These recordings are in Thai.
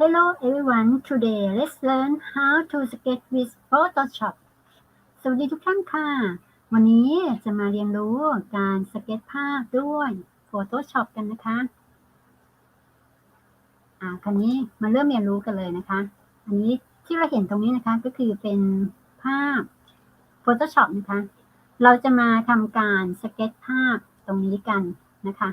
Hello everyone today let's learn how to sketch with Photoshop สวัสดีทุกท่านค่ะ วันนี้จะมาเรียนรู้การสเก็ตภาพด้วย Photoshop กันนะคะ อ่า คราวนี้มาเริ่มเรียนรู้กันเลยนะคะ อันนี้ที่เราเห็นตรงนี้นะคะก็คือเป็นภาพ Photoshop นะคะ เราจะมาทำการสเก็ตภาพตรงนี้กันนะคะ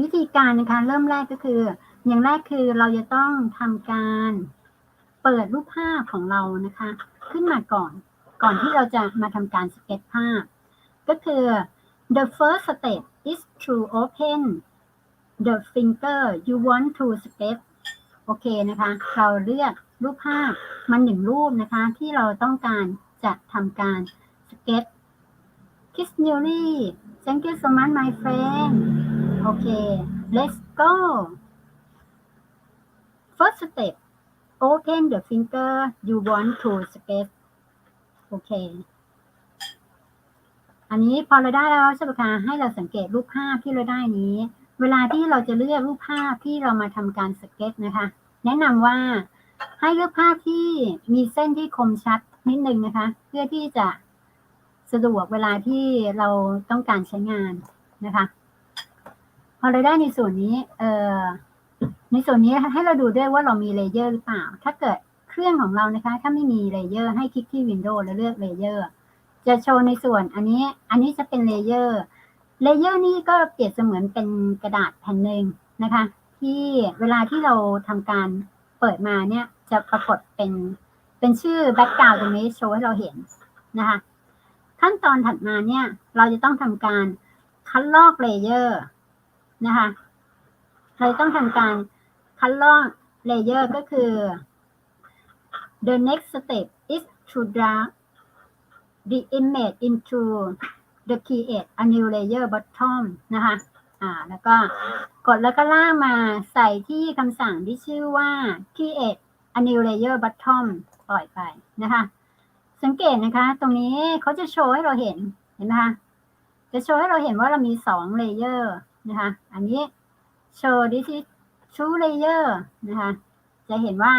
วิธีการนะคะเริ่มแรกก็คือ อย่างแรกคือเราจะต้องทำการเปิดรูปภาพของเรานะคะ ขึ้นมาก่อน ก่อนที่เราจะมาทำการสเก็ตภาพ ก็คือ the first step is to open the finger you want to sketch โอเคนะคะ เราเลือกรูปภาพมันหนึ่งรูปนะคะ ที่เราต้องการจะทำการสเก็ต Kiss Newly thank you so much my friend โอเค let's go first step open the finger you want to sketch โอเค อันนี้พอเราได้แล้วใช่ไหมคะให้เราสังเกตรูปภาพที่เราได้นี้ เวลาที่เราจะเลือกรูปภาพที่เรามาทำการสเก็ตนะคะ แนะนำว่าให้เลือกภาพที่มีเส้นที่คมชัดนิดนึงนะคะ เพื่อที่จะสะดวกเวลาที่เราต้องการใช้งานนะคะ พอเราได้ในส่วนนี้เอ่อในส่วนนี้ให้เราดูด้วยว่าเรามีเลเยอร์หรือเปล่า ถ้าเกิดเครื่องของเรานะคะ ถ้าไม่มีเลเยอร์ให้คลิกที่ Windows แล้วเลือกเลเยอร์จะโชว์ในส่วนอันนี้อันนี้จะเป็นเลเยอร์เลเยอร์นี่ก็เปรียบเสมือนเป็นกระดาษแผ่นหนึ่งนะคะ ที่เวลาที่เราทำการเปิดมาเนี่ยจะปรากฏเป็นเป็นชื่อแบ็กกราวด์ตรงนี้โชว์ให้เราเห็นนะคะ ขั้นตอนถัดมาเนี่ยเราจะต้องทำการคัดลอกเลเยอร์ นะคะเราต้องทำการคัดลอกเลเยอร์ก็คือ the next step is to draw the image into the create a new layer bottom นะคะอ่าแล้วก็กดแล้วก็ลากมาใส่ที่คำสั่งที่ชื่อว่า create a new layer bottom ปล่อยไปนะคะ สังเกตนะคะ ตรงนี้เขาจะโชว์ให้เราเห็นเห็นไหมคะจะโชว์ให้เราเห็นว่าเรามีสองเลเยอร์ นะคะ อันนี้โชว์ this is two layer นะคะ จะเห็นว่า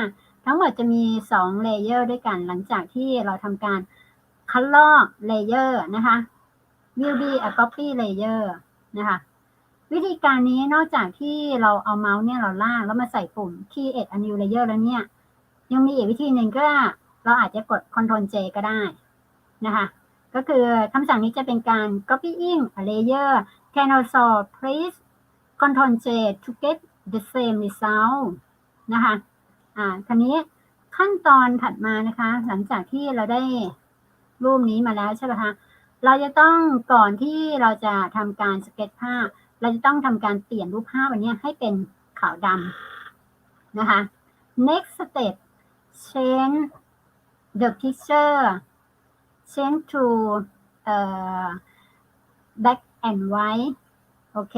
ทั้งหมดจะมีสองเลเยอร์ด้วยกัน หลังจากที่เราทำการคัดลอกเลเยอร์นะคะ will be a copy layer นะคะวิธีการนี้นอกจากที่เราเอาเมาส์เนี่ยเราลากแล้วมาใส่ปุ่ม create a new layer แล้วเนี่ย ยังมีอีกวิธีหนึ่งก็เราอาจจะกด Ctrl J ก็ได้นะคะ ก็คือคำสั่งนี้จะเป็นการ copying a layer can also press Ctrl J to get the same result นะคะ อ่าคันนี้ขั้นตอนถัดมานะคะ หลังจากที่เราได้รูปนี้มาแล้วใช่ไหมคะ เราจะต้องก่อนที่เราจะทำการสเก็ตภาพ เราจะต้องทำการเปลี่ยนรูปภาพอันนี้ให้เป็นขาวดำนะคะ next step change the picture change to เอ่อ black and white โอเค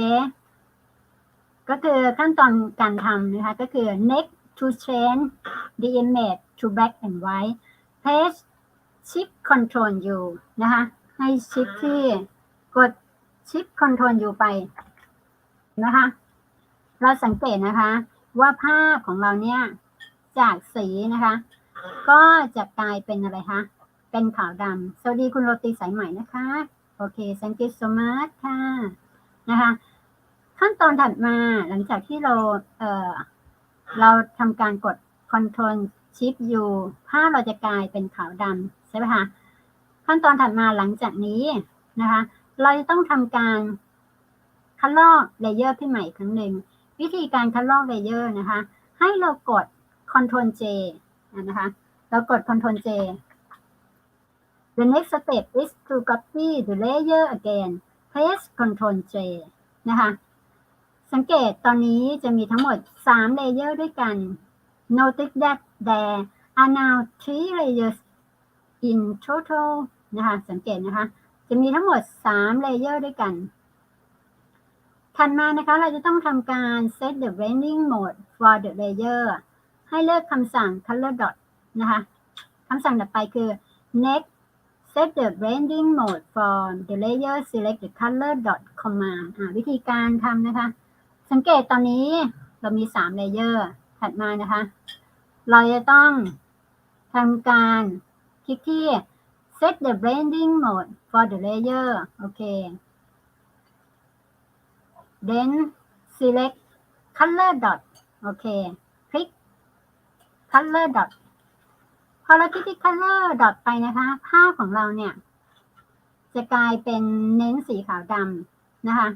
ก็คือขั้นตอนการทำนะคะ ก็คือ next to change the image to black and white press shift control U นะคะ ให้ชิปที่กดชิป control U ไปนะคะ เราสังเกตนะคะ ว่าภาพของเราเนี่ย จากสีนะคะ ก็จะกลายเป็นอะไรคะ เป็นขาวดำสวัสดีคุณโรตีสายใหม่นะคะ เค thank you so much ค่ะนะคะ ขั้นตอนถัดมาหลังจากที่เราเอ่อเราทำการกด Ctrl Shift U ภาพเราจะกลายเป็นขาวดำใช่ไหมคะขั้นตอนถัดมาหลังจากนี้นะคะ เราจะต้องทำการคัดลอกเลเยอร์ขึ้นใหม่ครั้งหนึ่ง วิธีการคัดลอกเลเยอร์นะคะ ให้เรากด Ctrl J นะคะ เรากด Ctrl J The next step is to copy the layer again press Ctrl J นะคะ สังเกตตอนนี้จะมีทั้งหมด3เลเยอร์ด้วยกัน Notice that there are now three layers in total นะคะ สังเกตนะคะ จะมีทั้งหมด3เลเยอร์ด้วยกันถัดมานะคะ เราจะต้องทำการ set the blending mode for the layer ให้เลือกคำสั่ง color dot นะคะ คำสั่งต่อไปคือ next set the blending mode for the layer select the color dot command อ่าวิธีการทำนะคะ สังเกตตอนนี้เรามีสามเลเยอร์ถัดมานะคะ เราจะต้องทำการคลิกที่ set the blending mode for the layer โอเค then select color dot โอเค คลิก color dot พอเราคลิกที่ color dot ไปนะคะ ภาพของเราเนี่ย จะกลายเป็นเน้นสีขาวดำนะคะ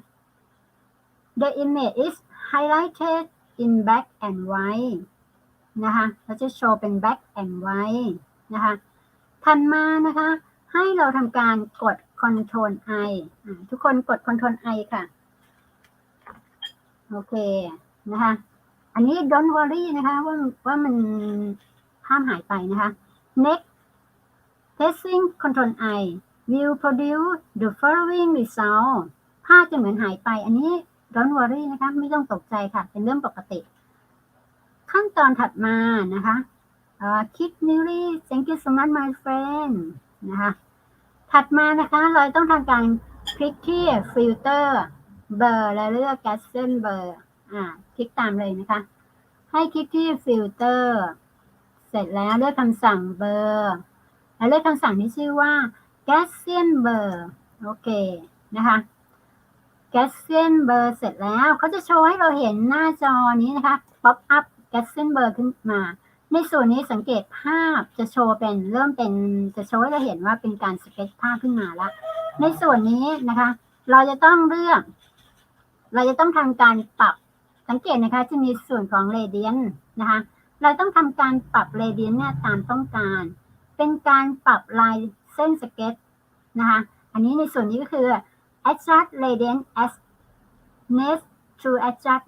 The image is highlighted in black and white นะคะ เราจะโชว์เป็น black and white นะคะถัดมานะคะ ให้เราทำการกด Ctrl I ทุกคนกด Ctrl I ค่ะ โอเค นะคะ อันนี้ don't worry นะคะ ว่าว่ามัน ภาพหายไปนะคะ next pressing control I will produce the following result ภาพจะเหมือนหายไป อันนี้ don't worry นะคะ ไม่ต้องตกใจค่ะ เป็นเรื่องปกติ ขั้นตอนถัดมานะคะคลิกนิวลี่ thank you so much my friend นะคะ ถัดมานะคะ เราต้องทำการคลิกที่ filter เบอร์และเลือก g a s s e n เบอร์อ่า คลิกตามเลยนะคะ ให้คลิกที่ filter เสร็ ร็จแล้วเลือกคำสั่งเบอร์แล้วเลือกคำสั่งที่ชื่อว่า g a s s i a n เบอร์โอเคนะคะ g a s s i a n เบอร์เสร็จแล้วเขาจะโชว์ให้เราเห็นหน้าจอนี้นะคะ pop up g a s s i a n เบอร์ขึ้นมา ในส่วนนี้สังเกตภาพจะโชว์เป็นเริ่มเป็นจะโชว์ให้เราเห็นว่าเป็นการสเก็ตภาพขึ้นมาแล้ว ในส่วนนี้นะคะ เราจะต้องเลือก เราจะต้องทำการปรับสังเกตนะคะจะมีส่วนของเรเดียนนะคะ เราต้องทำการปรับเรเดียนเนี่ยตามต้องการ เป็นการปรับลายเส้นสเก็ตนะคะ อันนี้ในส่วนนี้ก็คือ adjust radian as next to adjust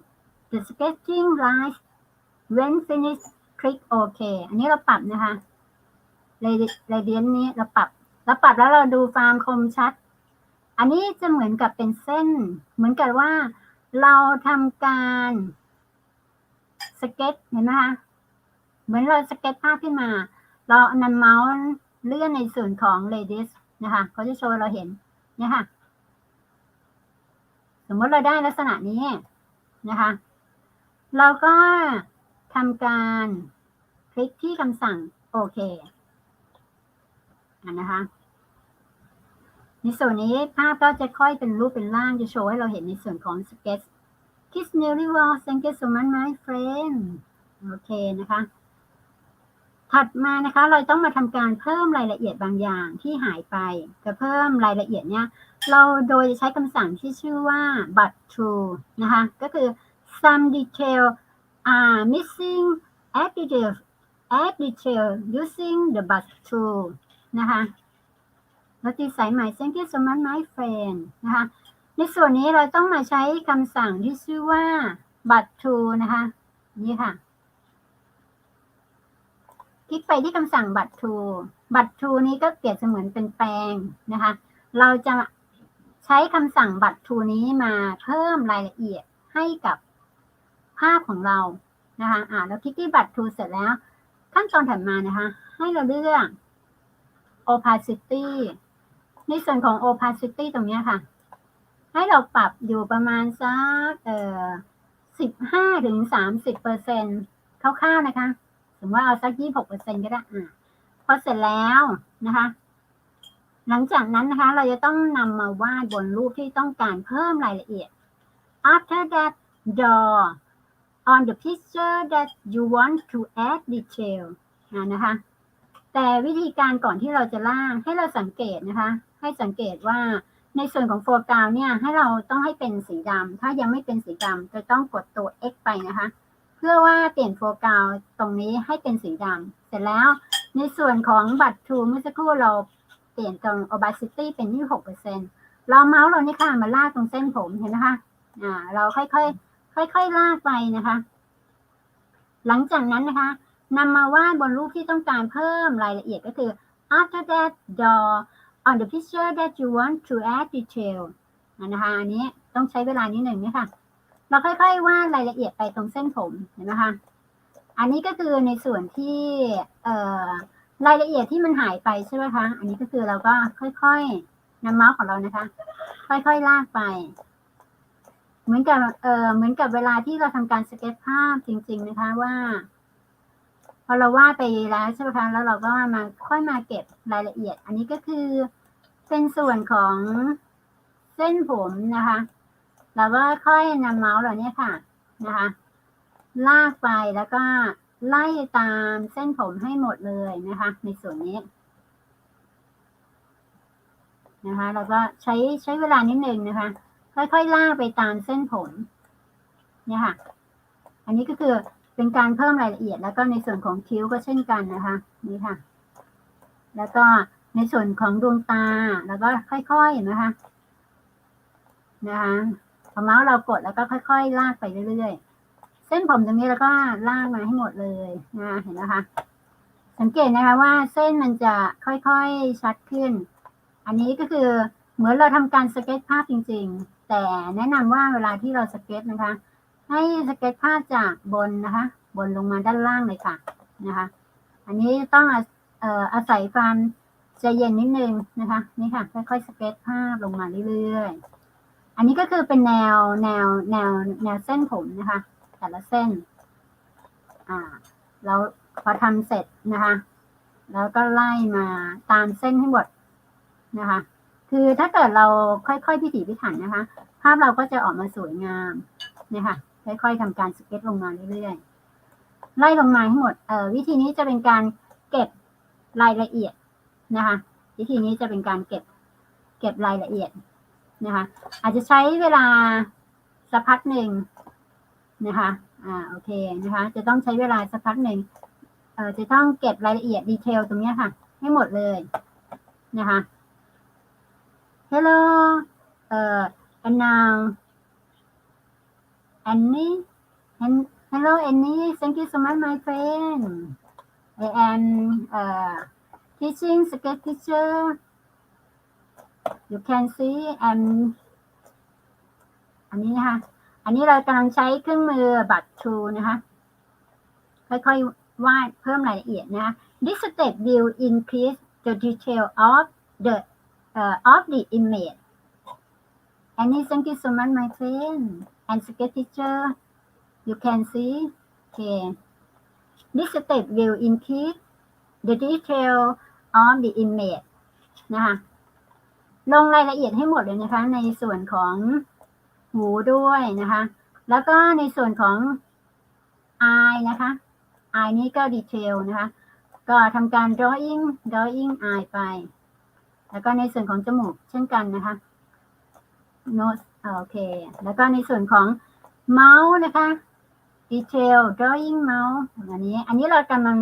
the sketching line when finished click OK อันนี้เราปรับนะคะ radiant นี้เราปรับ เราปรับแล้วเราดูฟาร์มคมชัด อันนี้จะเหมือนกับเป็นเส้น เหมือนกับว่าเราทำการสเก็ตเห็นไหมคะ เหมือนเราสเก็ตภาพขึ้นมา เรานำเมาส์เลื่อนในส่วนของ radius นะคะเขาจะโชว์เราเห็นเนี่ยค่ะ สมมติเราได้ลักษณะนี้นะคะ เราก็ทำการคลิกที่คำสั่งโอเคนะคะในส่วนนี้ภาพก็จะค่อยเป็นรูปเป็นร่างจะโชว์ให้เราเห็นในส่วนของ sketch Kiss Newly Wall Thank you so much my friend โอเคนะคะ ถัดมานะคะเราต้องมาทำการเพิ่มรายละเอียดบางอย่างที่หายไป จะเพิ่มรายละเอียดเนี่ยเราโดยจะใช้คำสั่งที่ชื่อว่า but to นะคะก็คือ some detail are missing add detail add detail using the but to นะคะเราตีสายใหม่ thank you so much my friend นะคะในส่วนนี้เราต้องมาใช้คำสั่งที่ชื่อว่า but to นะคะ นี่ค่ะ คลิกไปที่คำสั่งบัตรทูบัตรทูนี้ก็เปรียบเสมือนเป็นแปลงนะคะ เราจะใช้คำสั่งบัตรทูนี้มาเพิ่มรายละเอียดให้กับภาพของเรานะคะอ่าเราคลิกที่บัตรทูเสร็จแล้ว ขั้นตอนถัดมานะคะ ให้เราเลือก opacity ในส่วนของ opacity ตรงนี้ค่ะ ให้เราปรับอยู่ประมาณสักเอ่อสิบห้าถึงสามสิบเปอร์เซ็นคร่าวๆนะคะ สมมติว่าเอาสักยี่หกเปอร์เซ็นก็ได้อ่าพอเสร็จแล้วนะคะ หลังจากนั้นนะคะ เราจะต้องนำมาวาดบนรูปที่ต้องการเพิ่มรายละเอียด after that draw on the picture that you want to add detail นะคะ แต่วิธีการก่อนที่เราจะล่างให้เราสังเกตนะคะ ให้สังเกตว่าในส่วนของโฟกัสเนี่ยให้เราต้องให้เป็นสีดำถ้ายังไม่เป็นสีดำจะต้องกดตัว X ไปนะคะ เพื่อว่าเปลี่ยนโฟกัสตรงนี้ให้เป็นสีดำเสร็จแล้วในส่วนของบัตรทูเมื่อสักครู่เราเปลี่ยนตรง opacity เป็น 26%เราเมาส์เรานี่ค่ะมาลากตรงเส้นผมเห็นไหมคะอ่าเราค่อยๆค่อยๆลากไปนะคะ หลังจากนั้นนะคะนำมาวาดบนรูปที่ต้องการเพิ่มรายละเอียดก็คือ after that draw on the picture that you want to add detail นะคะ อันนี้ต้องใช้เวลานิดหนึ่งนะคะ เราค่อยๆวาดรายละเอียดไปตรงเส้นผมเห็นไหมคะอันนี้ก็คือในส่วนที่เรายละเอียดที่มันหายไปใช่ไหมคะ อันนี้ก็คือเราก็ค่อยๆนำเมาส์ของเรานะคะ ค่อยๆลากไป เหมือนกับเออเหมือนกับเวลาที่เราทำการสเก็ตภาพจริง ๆนะคะว่า พอเราวาดไปแล้วใช่ไหมคะแล้วเราก็มาค่อยมาเก็บรายละเอียด อันนี้ก็คือเป็นส่วนของเส้นผมนะคะ เราก็ค่อยนำเมาส์เราเนี่ยค่ะนะคะ ลากไปแล้วก็ไล่ตามเส้นผมให้หมดเลยนะคะ ในส่วนนี้นะคะเราก็ใช้ใช้เวลานิดนึงนะคะ ค่อยๆลากไปตามเส้นผมเนี่ยค่ะ อันนี้ก็คือเป็นการเพิ่มรายละเอียด แล้วก็ในส่วนของคิ้วก็เช่นกันนะคะนี่ค่ะ แล้วก็ในส่วนของดวงตาแล้วก็ค่อยๆนะคะนะคะ เมาส์เรากดแล้วก็ค่อย ๆ ลากไปเรื่อยๆ เส้นผมตรงนี้แล้วก็ลากมาให้หมดเลยนะเห็นนะคะ สังเกตนะคะว่าเส้นมันจะค่อยๆชัดขึ้น อันนี้ก็คือเหมือนเราทำการสเก็ตภาพจริง ๆ แต่แนะนำว่าเวลาที่เราสเก็ตนะคะ ให้สเก็ตภาพจากบนนะคะ บนลงมาด้านล่างเลยค่ะนะคะ อันนี้ต้องอ่ออาศัยความใจเย็นนิดนึงนะคะ นี่ค่ะ ค่อยๆสเก็ตภาพลงมาเรื่อยๆ อันนี้ก็คือเป็นแนวแนวแนวแนวเส้นผมนะคะ แต่ละเส้น อ่า แล้วพอทำเสร็จนะคะ แล้วก็ไล่มาตามเส้นให้หมดนะคะ คือถ้าเกิดเราค่อยๆพิถีพิถันนะคะ ภาพเราก็จะออกมาสวยงามนะคะค่อยๆทำการสเก็ตลงมาเรื่อยๆ ไล่ลงมาให้หมด เอ่อวิธีนี้จะเป็นการเก็บรายละเอียดนะคะ วิธีนี้จะเป็นการเก็บเก็บรายละเอียด นะคะอาจจะใช้เวลาสักพักหนึ่งนะคะ อ่า โอเค นะคะ จะต้องใช้เวลาสักพักหนึ่งเอ่อ จะต้องเก็บรายละเอียดดีเทลตรงนี้ค่ะ ให้หมดเลยนะคะ Hello เอ่อ and now Annie and hello Annie thank you so much my friend I am uh, teaching sketch teacher you can see and อันนี้นะคะ อันนี้เรากำลังใช้เครื่องมือบัตรทูนะคะ ค่อยๆวาดเพิ่มรายละเอียดนะะ This step will increase the detail of the uh, of the image. Annie, thank you so much, my friend. And sketch teacher, you can see. Okay. This step will increase the detail of the image นะคะ ลงรายละเอียดให้หมดเลยนะคะ ในส่วนของหูด้วยนะคะ แล้วก็ในส่วนของ eye นะคะ eye นี้ก็ดีเทลนะคะ ก็ทำการ drawing drawing eye ไป แล้วก็ในส่วนของจมูกเช่นกันนะคะ nose โอเค แล้วก็ในส่วนของ mouth นะคะ detail drawing mouth อันนี้ อันนี้เรากำลัง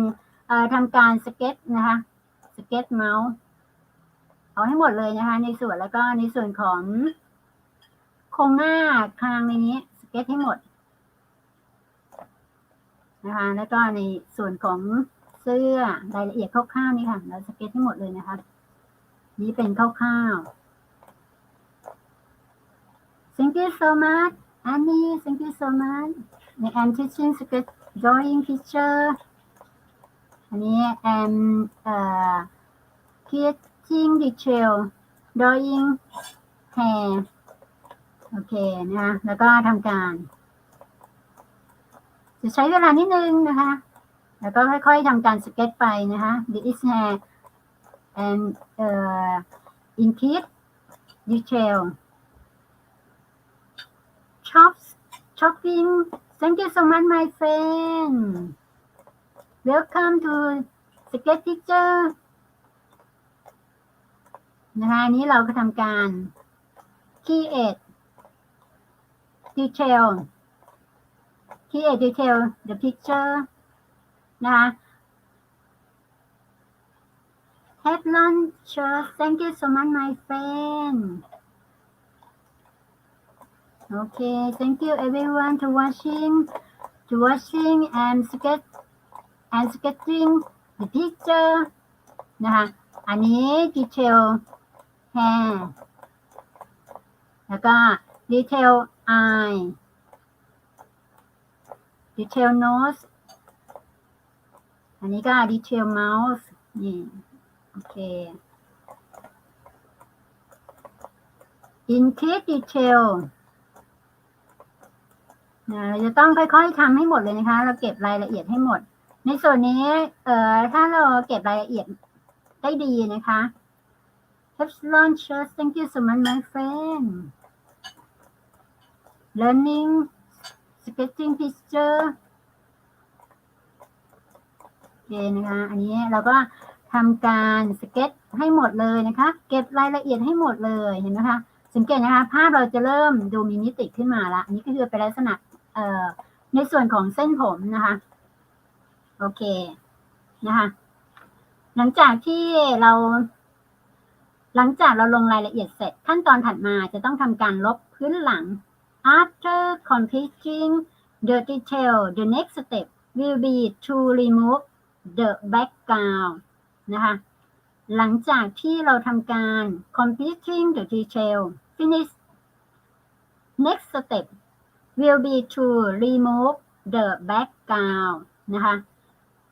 ทำการสเก็ตนะคะ สเก็ต mouth เอาให้หมดเลยนะคะ ในส่วนแล้วก็ในส่วนของโครงหน้าคางในนี้สเก็ตให้หมดนะคะ แล้วก็ในส่วนของเสื้อรายละเอียดคร่าวๆนี่ค่ะ เราสเก็ตให้หมดเลยนะคะ นี่เป็นคร่าวๆ Thank you so much Annie Thank you so much I'm teaching sketch drawing picture อันนี้ I'm uh, creating detail drawing hair โอเคนะคะแล้วก็ทำการ จะใช้เวลานิดนึงนะคะ แล้วก็ค่อยๆทำการสเก็ตไปนะคะ This is hair and uh, increase detail. Chops, chopping. Thank you so much, my friend. Welcome to Sketch Teacher. นะคะอันนี้เราก็ทำการ create detail create detail the picture นะคะ Have lunch. Thank you so much, my friend. Okay, thank you everyone to watching, to watching and sketch and sketching the picture นะคะอันนี้ detail hair แล้วก็ detail eye detail nose อันนี้ก็ detail mouth นี่โอเค increase detail เราจะต้องค่อยๆทำให้หมดเลยนะคะ เราเก็บรายละเอียดให้หมด ในส่วนนี้ เอ่อ ถ้าเราเก็บรายละเอียดได้ดีนะคะ Epsilon Church thank you so much my friend learning sketching picture โอเคนะคะ อันนี้เราก็ทำการสเก็ตให้หมดเลยนะคะ เก็บรายละเอียดให้หมดเลยเห็นไหมคะ สังเกตนะคะ ภาพเราจะเริ่มดูมีมิติขึ้นมาละ อันนี้ก็คือเป็นลักษณะในส่วนของเส้นผมนะคะ โอเค นะคะ หลังจากที่เรา หลังจากเราลงรายละเอียดเสร็จ ขั้นตอนถัดมาจะต้องทำการลบพื้นหลัง after completing the detail the next step will be to remove the background นะคะหลังจากที่เราทำการ completing the detail finish next step will be to remove the background นะคะ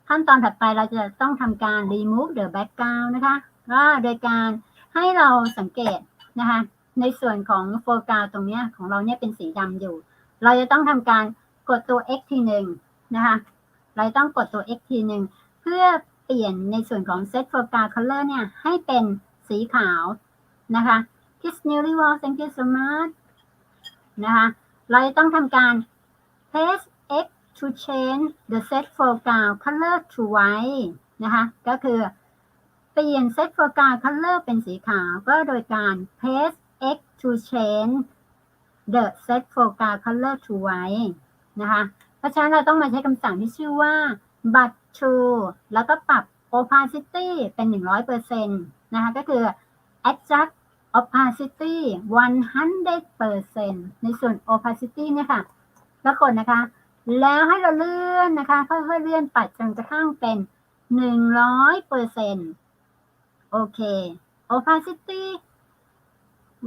ขั้นตอนถัดไปเราจะต้องทำการ remove the background นะคะก็โดยการ ให้เราสังเกตนะคะ ในส่วนของโฟกัสตรงนี้ของเราเนี่ยเป็นสีดำอยู่ เราจะต้องทำการกดตัว x ทีหนึ่งนะคะ เราจะต้องกดตัว x ทีหนึ่งเพื่อเปลี่ยนในส่วนของ set forecast color เนี่ย ให้เป็นสีขาวนะคะ Kiss Newly w a l thank you so much นะคะ เราจะต้องทำการ press x to change the set foreground color to white นะคะ ก็คือ เปลี่ยน set foreground color เป็นสีขาว ก็โดยการ press x to change the set foreground color to white นะคะ เพราะฉะนั้นเราต้องมาใช้คำสั่งที่ชื่อว่า but to แล้วก็ปรับ opacity เป็น 100%นะคะ ก็คือ adjust opacity 100%ในส่วน opacity เนี่ยค่ะปรากฏนะคะ แล้วให้เราเลื่อนนะคะ ค่อยๆเลื่อนปัดจนกระทั่งเป็น 100% โอเค opacity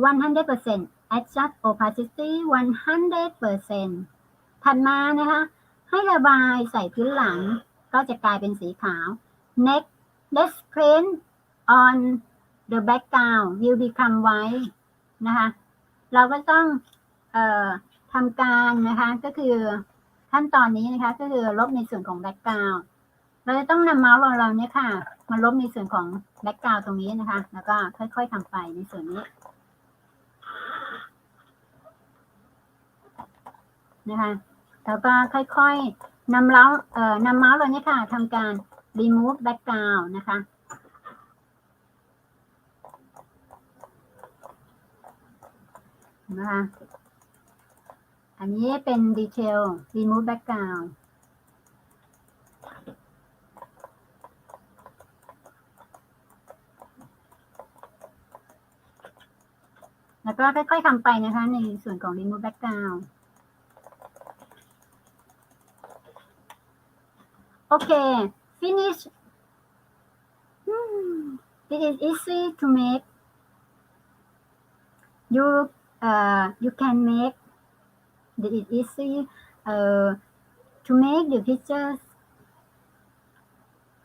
100% adjust opacity 100%ถัดมานะคะ ให้ระบายใส่พื้นหลัง ก็จะกลายเป็นสีขาว next let's print on the background will become white นะคะ เราก็ต้องเอ่อทำการนะคะ ก็คือขั้นตอนนี้นะคะ ก็คือลบในส่วนของ background เราจะต้องนำเมาส์ของเราเนี่ยค่ะมาลบในส่วนของ background ตรงนี้นะคะ แล้วก็ค่อยๆทำไปในส่วนนี้นะคะแล้วก็ค่อยๆนำเล้าเอ่อนำเมาส์เราเนี่ยค่ะทำการ remove background นะคะนะคะอันนี้เป็นดีเทล remove background แล้วก็ค่อยๆทำไปนะคะ ในส่วนของ remove background โอเค finish Hmm, it is easy to make you uh, you can make it is easy uh, to make the pictures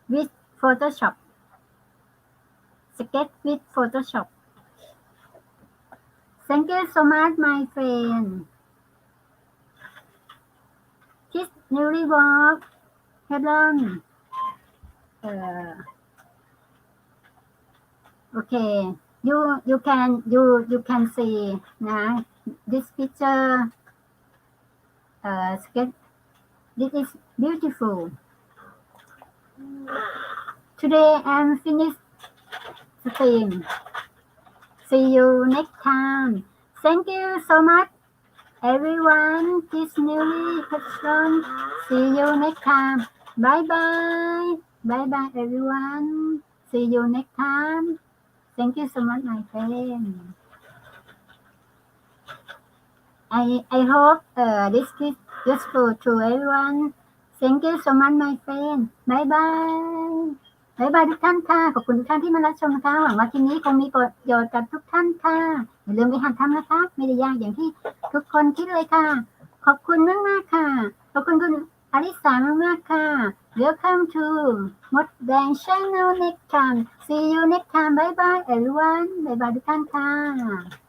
with Photoshop sketch with Photoshop thank you so much my friend. Kiss newly walk. Helen uh, okay. You you can you you can see นะ this picture uh, sketch this is beautiful. Today I'm finished stream see you next time. Thank you so much. Everyone this newly person see you next time. Bye bye bye bye everyone. See you next time. Thank you so much my friend. I I hope uh, this is useful to everyone. Thank you so much, my friend. Bye bye. บายบายทุกท่านค่ะ ขอบคุณทุกท่านที่มารับชมนะคะหวังว่าคลิปนี้คงมีประโยชน์กับทุกท่านค่ะ อย่าลืมไปหัดทำนะคะ ไม่ได้ยากอย่างที่ทุกคนคิดเลยค่ะ ขอบคุณมากมากค่ะ ขอบคุณคุณอลิสามากมากๆค่ะ Welcome to มดแดง Channel next time See you next time Bye bye everyone บายบายทุกท่านค่ะ